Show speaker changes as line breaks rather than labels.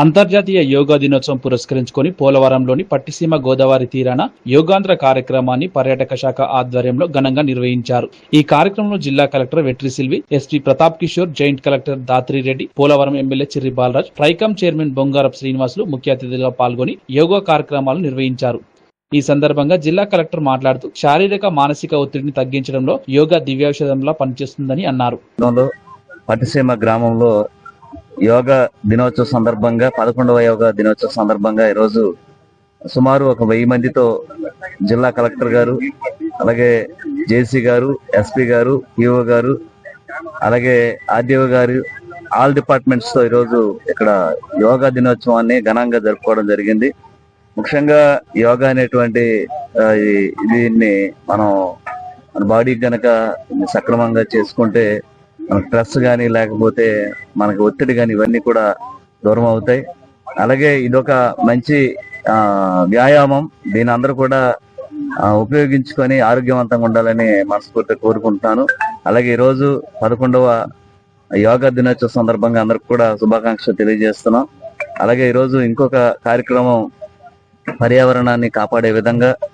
అంతర్జాతీయ యోగా దినోత్సవం పురస్కరించుకొని పోలవరంలోని పట్టిసీమ గోదావరి తీరాన యోగాంధ్ర కార్యక్రమాన్ని పర్యాటక శాఖ ఆధ్వర్యంలో ఘనంగా నిర్వహించారు. ఈ కార్యక్రమంలో జిల్లా collector Vetriselvi SP Pratap Kishore joint collector Dhatri Reddy Polavaram MLA Chirri Balaraj ట్రైకమ్ chairman Bongarap Srinivasulu ముఖ్య అతిథులుగా పాల్గొని యోగా కార్యక్రమాలు నిర్వహించారు. ఈ సందర్భంగా జిల్లా కలెక్టర్ మాట్లాడుతూ శారీరక మానసిక ఒత్తిడిని తగ్గించడంలో యోగా దివ్యౌషధంలా పనిచేస్తుందని అన్నారు.
పట్టిసీమ గ్రామంలో యోగా దినోత్సవ సందర్భంగా పదకొండవ యోగా దినోత్సవ సందర్భంగా ఈరోజు సుమారు ఒక వెయ్యి మందితో జిల్లా కలెక్టర్ గారు అలాగే జేసీ గారు ఎస్పీ గారు పిఓ గారు అలాగే ఆర్డీఓ గారు ఆల్ డిపార్ట్మెంట్స్తో ఈరోజు ఇక్కడ యోగా దినోత్సవాన్ని ఘనంగా జరుపుకోవడం జరిగింది. ముఖ్యంగా యోగా అనేటువంటి దీన్ని మనం మన బాడీ గనక సక్రమంగా చేసుకుంటే స్ట్రెస్ కానీ లేకపోతే మనకి ఒత్తిడి కానీ ఇవన్నీ కూడా దూరం అవుతాయి. అలాగే ఇదొక మంచి వ్యాయామం. దీని అందరూ కూడా ఉపయోగించుకొని ఆరోగ్యవంతంగా ఉండాలని మనస్ఫూర్తిగా కోరుకుంటున్నాను. అలాగే ఈరోజు పదకొండవ యోగా దినోత్సవ సందర్భంగా అందరికి కూడా శుభాకాంక్షలు తెలియజేస్తున్నాం. అలాగే ఈరోజు ఇంకొక కార్యక్రమం పర్యావరణాన్ని కాపాడే విధంగా